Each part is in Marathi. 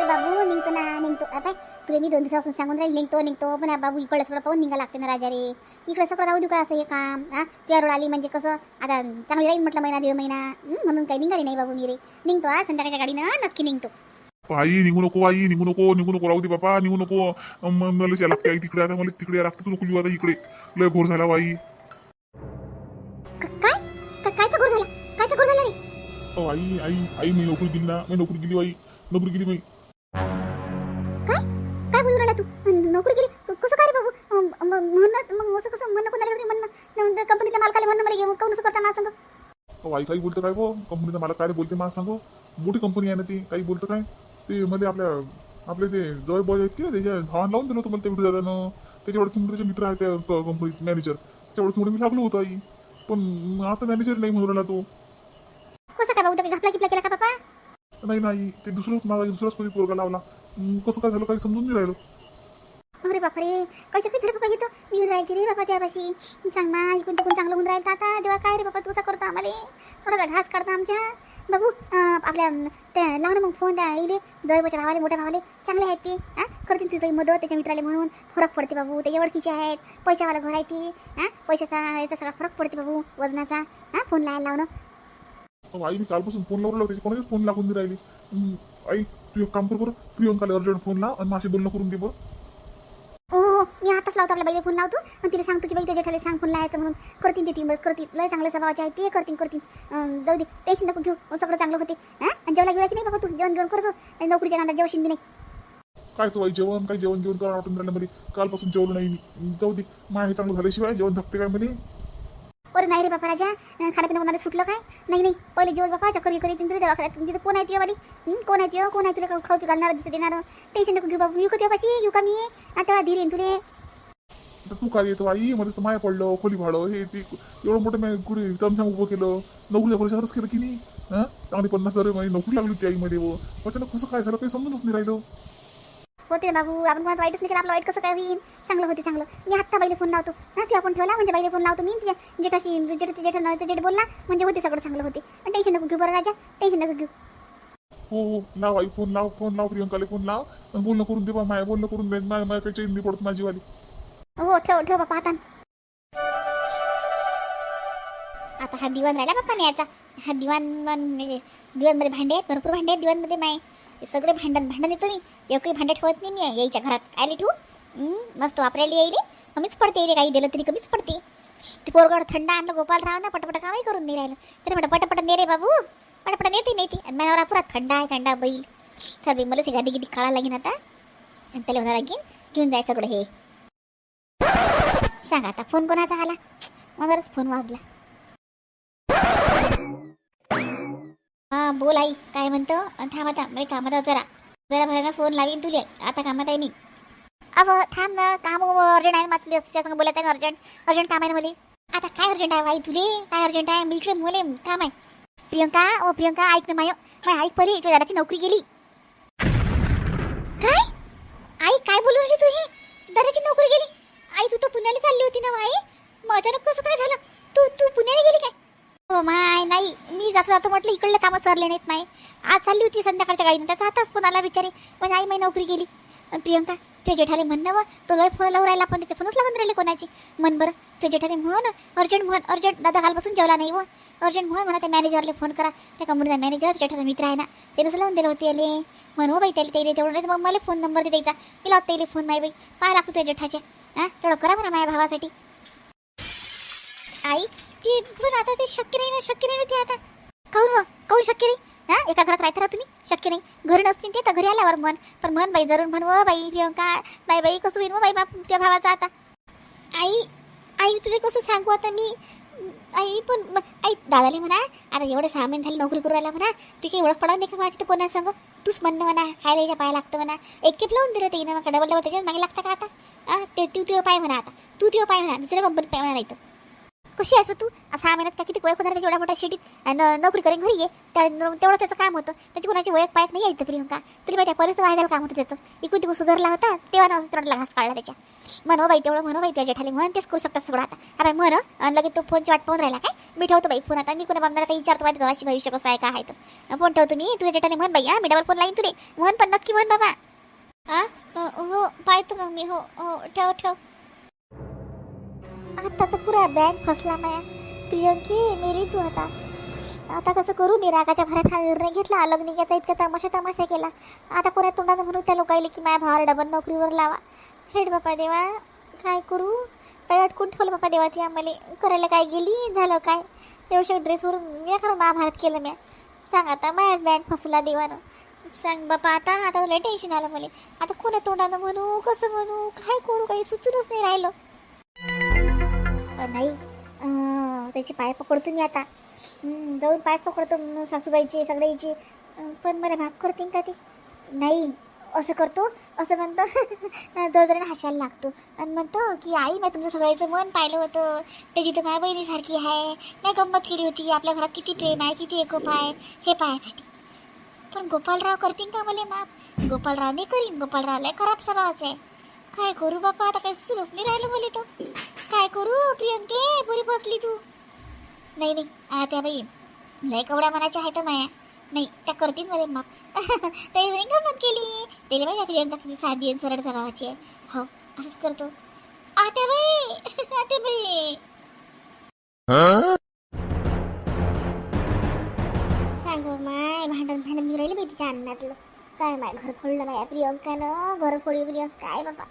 अरे बाबू निघतो ना निघतो. आता तुला मी दोन दिवसापासून सांगून राहील निघतो निघतो. पण बाबू इकडे सगळं पाहून निघा लागते ना राजा रे इकडे सगळं राहू देऊ का असं हे काम? हा? तुझ्या रोड आली म्हणजे कसं? आता चांगली राहील म्हटलं महिना दीड महिना. म्हणून काही निघाली नाही बाबू मी रे. निघतो हा? संध्याकाळच्या गाडीनं नक्की निघतो. आई निघू नको आई निघू नको निघू नको. राहू दे बापा निघू नको. म- मलाच या लागते आई तिकडे. आता मला तिकडे लागते. तू नको येऊ आता इकडे. लय घोर झाला आई. आई आई आई मी नोकरी गेली ना. मी नोकरी गेली बाई. नोकरी गेली बाई. काय? काय बोलू राहिला तू? न- नोकरी केली? कसं काय रे बाबू? अं, म- म्हणणं मग असं कसं? म्हणणं कोणाला तरी म्हणणं. कंपनीच्या मालकाला म्हणणं मला घेऊन असं करता मला सांग आई काही बोलतं काय गो? कंपनीचा मला काय बोलते मला सांगू मोठी कंपनी आहे ना ती काही बोलतं काय? ते मध्ये आपल्या आपले ते जवळ बॉय आहेत की नाही, त्याच्या भावानं लावून दिलं होतं मला ते व्हिडिओ दादानं. त्याच्या ओळखीमुळे मित्र आहे त्या कंपनीत मॅनेजर त्या ओळखीमुळे मी लागलो होतो आई. पण आता मॅनेजर नाही म्हणून राहिला तो. कसं काय बाबू? घापला किपला केला का बाबा? नाही नाही. ते दुसरंच मला दुसराच कोणी पोरगा लावला. कसं काय झालं काही समजून नाही राहिलं. अरे बापरे. काय काही झालं बाबा घेतो? मी येऊन रे बाबा त्यापाशी. सांग ना इकून तिकून चांगलं होऊन राहील. आता देवा काय रे बाबा तुझा करतो आम्हाला? थोडा घास काढता आमच्या. बाबू आपल्या त्या लाव ना मग फोन त्या इले जवळच्या भावाले मोठ्या भावाले. चांगले आहेत ते हां करतील तुझी काही मदत त्याच्या मित्राले म्हणून. फरक पडते बाबू. ते एवढकीचे आहेत. पैशावाला घर आहे ते हां पैशाचा याचा सगळा फरक पडते बाबू. वजनाचा हां फोन लावायला लावणं अहो, आई मी कालपासून फोन लावला त्याची कोणाचीच फोन लागून नाही राहिली. आई तू एक काम कर बरं प्रियंकाला अर्जंट फोन लाव आणि माझी बोलणं करून दे बरं. हो हो मी आताच लावतो आपल्या बाईला फोन लावतो आणि तिला सांगतो की बाई तुझ्या जेठाले सांग फोन लावायचं म्हणून. करतील ते ती मदत करतील लय चांगले स्वभावाचे आहे ते करतील करतील अं, जाऊ दे टेन्शन नको घेऊ. मग सगळं चांगलं होते. हां? आणि जेवला गेला की नाही बाबा तू? जेवण घेऊन करतो आणि नोकरीच्या नांदा जेवशील बी नाही. कायच वाई जेवण? काय जेवण जेवण करा वाटून राहिलं मध्ये कालपासून जेवलं नाही मी. जाऊ दे माय हे चांगलं झाल्याशिवाय जेवण धकते काय मध्ये अरे नाही रे बापा राजा खाण्यापिणं कोणाला सुटलं काय? नाही नाही पहिले जेवण बापा चक्कर करी तुला दवाखान्यात. तिथं कोण आहे तुझ्या वाली कोण आहे तुझ्या? कोण आहे तुला खाऊ- घालणार तिथं देणार? टेन्शन नको घेऊ बाबू. येऊ का तुझ्यापाशी येऊ का मी? आता धीर येईन तुले. तू काय येतो आई? मध्येच तर माया पडलं खोली भाडं हे ते एवढं मोठं मी कुठे तमशाम उभं केलं. नोकरी वर्षावरच केलं की नाही? हां? चांगली पन्नास हजार नोकरी लागली होती आईमध्ये. व अचानक कसं काय झालं काही समजूनच नाही राहिलं. होते ना बाबू. आपण कोणाचं वाईटच नाही केलं आपलं वाईट कसं काय होईल? चांगलं होते चांगलं. मी आत्ता बाईला फोन लावतो. हां तू आपण ठेवला? म्हणजे बाईला फोन लावतो मी. तिच्या जेठाशी जेठाची जेठा नव्हतं जेठ बोलला म्हणजे होते सगळं चांगलं होते. पण टेन्शन नको घेऊ बरं राजा. टेन्शन नको घेऊ. हो हो. लाव आई फोन लाव फोन लाव प्रियंकाला फोन लाव. आणि बोलणं करून दे बा माया बोलणं करून दे. माया काही चैन नाही पडत माझी वाली हो ठेव ठेव बापा आता. आता हा दिवाण राहिला बाप्पा न्यायचा हा दिवाण म्हणजे दिवाणमध्ये भांडे आहेत भरपूर भांडे आहेत दिवाणमध्ये माय. सगळे भांडण भांडण येतो मी. एकही भांडं ठेवत नाही मी. यायच्या घरात. आले ठेवू मस्त वापरायला यायले? कमीच पडते रे काही दिलं तरी कमीच पडते. ते पोरगड थंड आणलं गोपालराव ना पटपट कामही करून नाही राहिलं. तरी म्हटलं पटपट दे रे बाबू. पटपट नेते. नाही ती आणि पुरा थंड आहे थंडा बैल. चल बाई मला गाडी गिडी काळा लागेन आता. आणि त्याला होणार लागेन घेऊन जाय सगळं हे. सांग आता फोन कोणाचा आला? मलाच फोन वाजला. बोल आई काय म्हणतो? थांब आता म्हणजे कामात जरा. जरा भरायला फोन लावीन तुले. आता कामात आहे मी. अव थांब ना. काम अर्जंट आहे मात्र त्या संग बोलायचं आहे अर्जंट अर्जंट काम आहे ना मला. आता काय अर्जंट आहे बाई तुले? काय अर्जंट आहे? मी इकडे मुले काम आहे. प्रियंका ओ प्रियंका ऐक ना माय. माय ऐक परी तुझ्या दादाची नोकरी गेली. काय? आई काय बोलू राहिली तू हे दादाची नोकरी गेली. आई तू तर पुण्याला चालली होती ना आई मग अचानक कसं काय झालं? तू तू पुण्याला गेली काय? हो माय नाही मी जात जातो म्हटलं इकडले कामं सरले नाहीत नाही आज चालली होती संध्याकाळच्या गाडीनं त्याचा हाताच फोन आला बिचारी. पण आई माई नोकरी गेली. प्रियंका तुझ्या जेठाले म्हण ना व, तो लय फोन लावून राहिला पण त्याचे फोनच लागून राहिले कोणाची. मन बरं तुझ्या जेठाले म्हण अर्जंट म्हण अर्जंट दादा कालपासून जेवला नाही व. अर्जंट म्हण म्हणा त्या मॅनेजरला फोन करा. त्या कंपनीचा मॅनेजर जेठाचा मित्र आहे ना त्यानं लावून दिलं होते आले म्हण हो बाई त्याला त्याला तेवढं नाही तर मग मला फोन नंबर दे द्यायचा. मी लावतो त्याला फोन नाही बाई. पाहा लागतो तुझ्या जेठाच्या हां तेवढं करा म्हणा माझ्या भावासाठी. आई ती पण आता ते शक्य नाही ना शक्य नाही ते आता. काहून व? काहून शक्य नाही? हा? एका घरात राहता तुम्ही? शक्य नाही. घरी नसतील ते तर घरी आल्यावर मन. पण मन बाई जरूर म्हण व बाई प्रियंका बाई बाई कसं होईल व बाई बाप त्या भावाचा आता? आई आई तुला कसं सांगू आता मी? आई पण आई दादाले म्हणा आता एवढे सहा महिने झाले नोकरी करू राहिला म्हणा ती काही ओळख नाही का माझी? तर कोणा सांग? तूच म्हणणं म्हणा खायला याच्या पाय लागतं म्हणा. एक केप लावून दिलं ते मग डबल डबल त्याच्याच मागे लागतं का आता? ते तू तुझं पाय म्हणा आता. तू तुझं पाय म्हणा दुसऱ्या कंपनीत पाय म्हणा नाही तर. कशी आहेस तू? सहा महिन्यात का किती वय होणार त्याच्या एवढ्या मोठ्या शेटीत? नोकरी करेन घरी ये. त्या- तेवढं त्याचं काम होतं. त्याची कोणाची वयक पायक नाही येतं प्रियंका तुला माहिती आहे परिस्थिती व्हायला काम होतं त्याचं. इकून तिकून सुधारला होता तेव्हा ना तोंडला घास काढला त्याच्या. म्हणो हो बाई तेवढं म्हणो हो बाई त्याच्या जेठाली म्हण तेच करू शकतात सगळं आता. हा म्हण आणि लगेच तो फोनची वाट पाहून राहिला काय? मी ठेवतो बाई फोन आता. मी कोणा बाबा काही विचारतो बाई अशी भविष्य कसं आहे काय आहे तर. फोन ठेवतो मी. तुझ्या जेठाने म्हण बाई हा मी डबल फोन लाईन तुले. म्हण पण नक्की म्हण बाबा. हा हो पाहतो मग मी. हो हो ठेव ठेव. आता तर पुरा बँक फसला माया प्रियंकी मेरी तू आता आता कसं करू मी रागाच्या भरात हा निर्णय घेतला अलग निघायचा इतका तमाशा तमाशा केला आता पुऱ्या तोंडानं म्हणून त्या लोकायले की माझ्या भावाला डबल नोकरीवर लावा हेड बापा देवा काय करू काय अटकून ठेवलं बापा देवा ती आम्हाला करायला काय गेली झालं काय एवढ्या ड्रेसवरून मी खरं महाभारत केलं मी सांग आता माझ्याच बँड फसला देवानं सांग बापा आता आता लय टेन्शन आलं मला आता कोणा तोंडानं म्हणू कसं म्हणू काय करू काही सुचूनच नाही राहिलं नाही. त्याचे पाय पकडतो मी आता. जाऊन पाय पकडतो सासूबाईचे सगळ्याचे. पण मला भाग करतील का ते? नाही. असं करतो. असं म्हणतो. जवळजवळ हसायला लागतो. आणि म्हणतो की आई मी तुमचं सगळ्याचं मन पाहिलं होतं. त्याची तर माझ्या बहिणीसारखी आहे. नाही गंमत केली होती. आपल्या घरात किती प्रेम आहे किती एकोप आहे हे पाहायसाठी. पण गोपालराव करतील का मला माफ? गोपालराव नाही करीन. गोपालरावला खराब स्वभावाचे आहे. काय करू बापा? आता काही सुरूच नाही राहिलं मला तर. काय करू प्रियंके? पुरी बसली तू. नाही नाही. आ, त्या बाई लय कवड्या मनाच्या आहेत माया. नाही त्या करतील मला माफ. ते म्हणे गंमत केली. त्याला माहिती आहे प्रियंका किती साधी आणि सरळ स्वभावाची आहे. हो असंच करतो. आत्या बाई! आत्या बाई! सांगो माय भांडण भांडण मी राहिले बाई तिच्या अन्नातलं. काय माय घर फोडलं माया प्रियंकानं? घर फोडली प्रियंका. काय बाबा?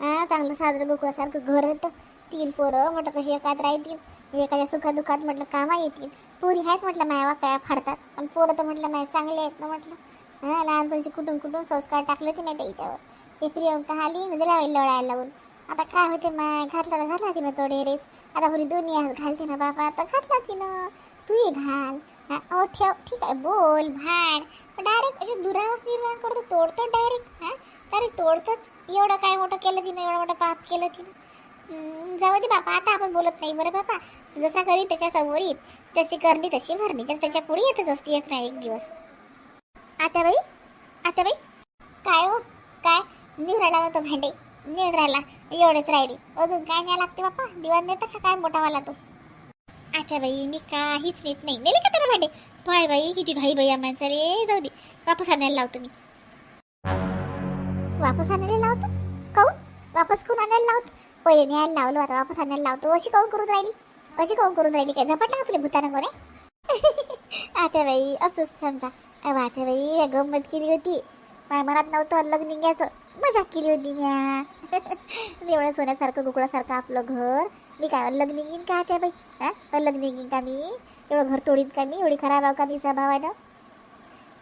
हा चांगलं साजरं गोकुळासारखं घर होतं. तीन पोरं. म्हटलं कशी एकात राहतील? एखाद्या सुखादुखात म्हटलं कामा येतील? पोरी आहेत म्हटलं माया काय फाडतात. पण पोरं तर म्हटलं माया चांगले आहेत ना म्हटलं. हां लहान तुमचे कुठून कुठून संस्कार टाकले होते नाही त्याच्यावर ते प्रियंका आली म्हणजे लावेल लढायला लावून. आता काय होते माय घातला तर घातला तिनं तो डेरेस आता पुरी दोन्ही आज घालते ना बाबा आता घातला तिनं. तूही घाल. हां अहो ठेव ठीक आहे बोल भाड. डायरेक्ट असे दुरावास निर्माण करतो तोडतो डायरेक्ट हां. डायरेक्ट तोडतोच. एवढं काय मोठं केलं तिनं एवढं मोठं पाप केलं तिनं. जाऊ दे बापा आता आपण बोलत नाही. बरं बापा तू जसा करी त्याच्यासमोर येत तशी करणी तशी भरणी. तर त्याच्या पुढे येतच असते एक ना एक दिवस. आता बाई आता बाई. काय हो? काय? मी राहिला ना भांडे. मी राहिला एवढेच राहिली. अजून काय नाही लागते बापा दिवाण नेता का काय मोठा वाला तो? अच्छा बाई मी काहीच नेत नाही. नेले का त्याला भांडे? पाय बाई किती घाई बाई या माणसाले. जाऊ दे. वापस आणायला लावतो मी. वापस आणायला लावतो? कहू वापस कोण आणायला लावतो? पहिले न्यायला लावलो आता वापस आणायला लावतो. अशी काऊन करून राहिली? अशी काऊन करून राहिली काय? झपाटला का तुला भूतानं कोणे आता बाई असंच समजा. अहो आता बाई गंमत केली होती. माझ्या मनात नव्हतं अलग निघायचं. मजा केली होती म्या. एवढं सोन्यासारखं कुकडासारखं आपलं घर. मी काय अलग निघीन का त्या बाई? हा? अलग निघीन का मी? एवढं घर तोडीन का मी? एवढी खराब आहो का मी स्वभावानं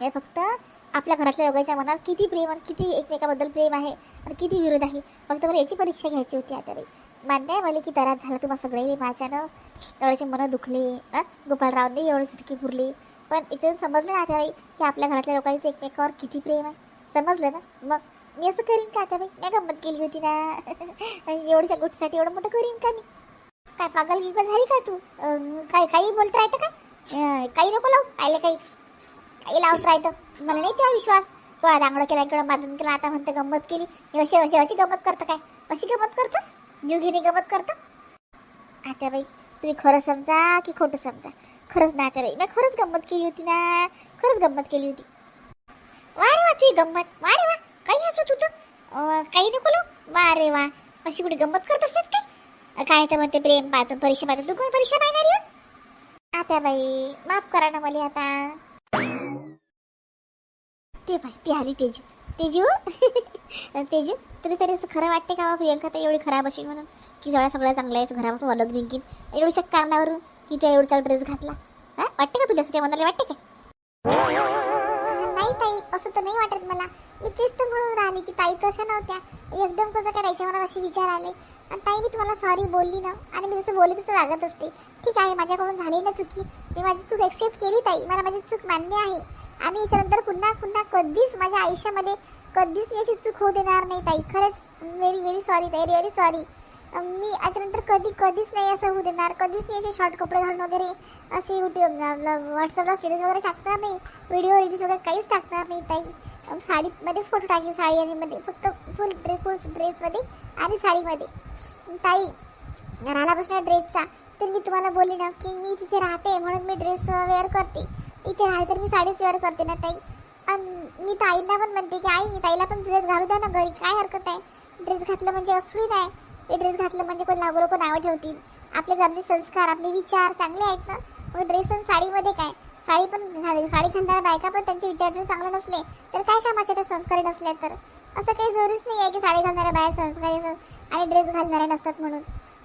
हे फक्त आपल्या घरातल्या योगाच्या मनात किती प्रेम आणि किती एकमेकाबद्दल प्रेम आहे आणि किती विरोध आहे? फक्त मला याची परीक्षा घ्यायची होती आता बाई. मान्य आहे मला की दरात झालं तुम्हाला सगळे माझ्यानं. एवढ्याचे मनं दुखले गोपाळरावने गोपालरावने एवढी सुटकी पुरली पण इथून समजलं ना आता की आपल्या घरातल्या लोकांचं एकमेकावर किती प्रेम आहे? समजलं ना? मग मी असं करीन का आता मी गंमत केली होती ना? एवढ्याच्या गोष्टीसाठी एवढं मोठं करीन का मी? काय पागल गिगल झाली का तू? काय काही बोलता येतं का? काही नको लावू आयलं काही. काही लावत राहतं. मला नाही तेव्हा विश्वास. थोडा दांगडं केला इकडं माजून केला आता म्हणते गंमत केली. अशी अशी अशी गंमत करतं काय? अशी गंमत करतं? जीवघेणी गंमत करतं? आता बाई तुम्ही खरं समजा की खोटं समजा? खरंच ना आता बाई मी खरंच गंमत केली होती ना? खरंच गंमत केली होती. वा रे वा तुझी गंमत. वा रे वा काही असू तू तर. काही नको लावू. वा रे वा अशी कुठे गंमत करत असतात काय? काय तर म्हणते प्रेम पाहतो परीक्षा पाहतो. तू कोण परीक्षा पाहणार हो? आता बाई माफ करा ना मला आता. ते पाय ती आली तेजू. तेजू? तेजू तुला तरी असं खरं वाटते का प्रियंका तर एवढी खराब असेल म्हणून? की जवळ सगळं चांगलं आहे घरापासून अलग निघीन एवढ्या कारणावरून की त्या एवढचा ड्रेस घातला. हा? वाटते का तुला असं त्या मनाला? वाटते का? नाही ताई असं तर नाही वाटत मला. मी तेच तर म्हणून राहिली की ताई तशा नव्हत्या. एकदम कसं करायचं मला असे विचार आले. ताई मी तुम्हाला सॉरी बोलली ना. आणि मी जसं बोलली तसं वागत असते. ठीक आहे माझ्याकडून झाली ना चुकी. मी माझी चूक एक्सेप्ट केली ताई. मला माझी चूक मान्य आहे. आणि याच्यानंतर पुन्हा पुन्हा कधीच माझ्या आयुष्यामध्ये कधीच मी अशी चूक होऊ देणार नाही ताई. खरंच व्हेरी व्हेरी सॉरी ताई. व्हेरी सॉरी मी याच्यानंतर कधी कधीच नाही असं होऊ देणार. कधीच मी असे शॉर्ट कपडे घालून वगैरे असे युट्यूब व्हॉट्सअपला स्टेटस वगैरे टाकणार नाही. व्हिडिओ रील्स वगैरे काहीच टाकणार नाही ताई. साडीमध्ये साडीमध्येच फोटो टाकेन. साडी आणि मध्ये फक्त फुल ड्रेस फुल ड्रेसमध्ये आणि साडीमध्ये. ताई राहिला प्रश्न ड्रेसचा तर मी तुम्हाला बोलली ना की मी तिथे राहते म्हणून मी ड्रेस वेअर करते. इथे राहते तर मी साडीच वेअर करते ना ताई. आणि मी ताईंना पण म्हणते की आई ताईला पण ड्रेस घालू द्या ना घरी. काय हरकत आहे? ड्रेस घातलं म्हणजे असली नाही. ते ड्रेस घातलं म्हणजे कोण लागू लोक नावं ठेवतील. आपले घरचे संस्कार आपले विचार चांगले आहेत ना? मग ड्रेस आणि साडीमध्ये काय? साडी पण घाल साडी घालणाऱ्या बायका पण त्यांचे विचार जर चांगले नसले तर काय कामाचे ते संस्कारी नसले तर? असं काही जरूरीच नाही आहे की साडी घालणाऱ्या बाया संस्कारी आणि ड्रेस घालणाऱ्या नसतात म्हणून.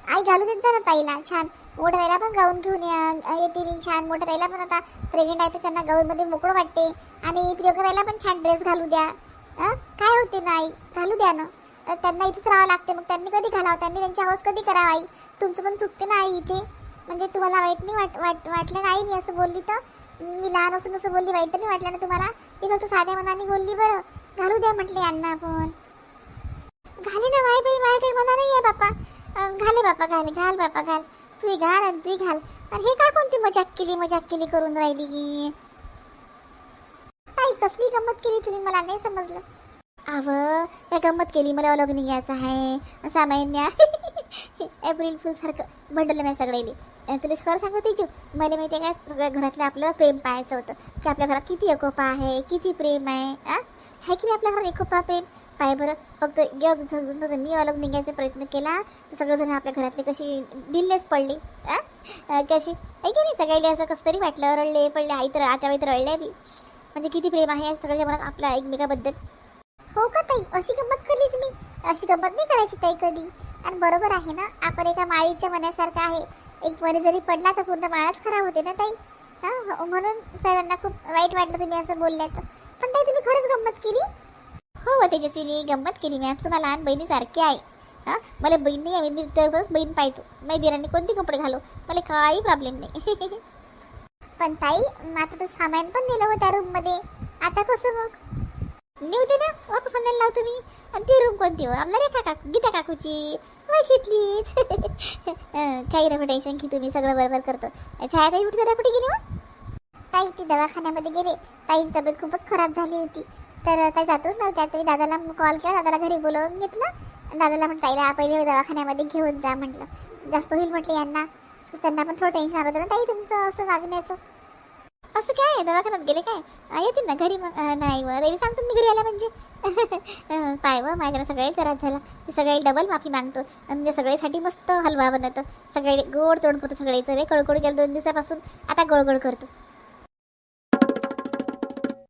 आई घालू देत ना ताईला छान. मोठ्या ताईला पण गाऊन घेऊन या येते मी छान. मोठ्या ताईला पण आता प्रेग्नेंट आहे तर त्यांना गाऊनमध्ये मोकळं वाटते. आणि प्रियंका ताईला पण छान ड्रेस घालू द्या. काय होते ना आई? घालू द्या ना. तर त्यांना इथेच राहावं लागते. मग त्यांनी कधी घालावं? त्यांनी त्यांची हौस कधी करावं आई? तुमचं पण चुकते ना आई इथे? म्हणजे तुम्हाला वाईट नाही वाट वाट वाटलं नाही मी असं बोलली तर? मी लहान असून असं बोलली वाईट तर नाही वाटलं ना तुम्हाला? मी फक्त साध्या मनाने बोलली बरं. घालू द्या म्हटले यांना आपण. घाले ना बाई बाई मला काही मना नाही आहे बाप्पा घाले बाप्पा घाले. घाल बाप्पा घाल. तू घाल आणि तू घाल. आणि हे काय कोणती मजाक केली मजाक केली करून राहिली की ताई कसली गंमत केली तुम्ही? मला नाही समजलं. अव काय गंमत केली मला लग्न यायचं आहे. सामान्य एप्रिल फुल सारखं बंडलं मी सगळेले तुला खरं सांगू तेजू मला माहिती आहे का सगळ्या घरातलं आपलं प्रेम पाहायचं होतं. की आपल्या घरात किती एकोपा आहे किती प्रेम आहे आ आहे की नाही आपल्या घरात एकोपा प्रेम? पाय बरं फक्त योग झगून फक्त मी अलग निघायचा प्रयत्न केला तर सगळेजण आपल्या घरातले कशी ढिल्लेच पडली आ? कशी? आहे की नाही? सगळ्याला असं कसं तरी वाटलं रडले पडले आई तर आता तर रडले बी. म्हणजे किती प्रेम आहे सगळ्याच्या मनात आपल्या एकमेकाबद्दल. हो का ताई? अशी गंमत करली तुम्ही? अशी गंमत नाही करायची ताई कधी. आणि बरोबर आहे ना आपण एका माळीच्या मनासारखं आहे. एक वरी जरी पडला तर पूर्ण माळच खराब होते ना ताई? हा हो, म्हणून सर्वांना खूप वाईट वाटलं तुम्ही असं बोलल्यात. पण ताई तुम्ही खरंच गंमत केली? हो, हो तेजस्वीनी गंमत केली मी. तुम्हाला लहान बहिणीसारखी आहे. हा मला बहीण नाही आहे मी तरच बहीण पाहतो. माझ्या दिराने कोणते कपडे घालो? मला काही प्रॉब्लेम नाही. पण ताई आता तर सामान पण नेलं होतं त्या रूममध्ये आता कसं मग? लिहू दे ना वापस आणायला लावतो मी. आणि ती रूम कोणती हो? आपल्या रेखा काकू गीता काकूची? वय घेतलीच. काही नको टेन्शन की तुम्ही सगळं बरोबर करतो. छाया ताई कुठे दादा कुठे गेली मग? ताई ती दवाखान्यामध्ये गेले. ताईची तब्येत खूपच खराब झाली होती. तर ताई जातोच नव्हत्या तरी दादाला कॉल केला. दादाला घरी बोलवून घेतलं. आणि दादाला म्हटलं ताईला पहिले दवाखान्यामध्ये घेऊन जा म्हटलं. जास्त होईल म्हटलं यांना. त्यांना पण थोडं टेन्शन आलं होतं ना ताई तुमचं असं वागण्याचं. असं काय आहे? दवाखान्यात गेले काय? येतील ना घरी मग? नाही व रवी सांगतो मी घरी आला म्हणजे. पाय व माझ्याला सगळे त्रास झाला. मी सगळे डबल माफी मागतो. म्हणजे सगळ्यासाठी मस्त हलवा बनवतो. सगळे गोड तोंड करतो सगळ्याचं. रे कळकळ गेलं दोन दिवसापासून. आता गोळगोळ करतो.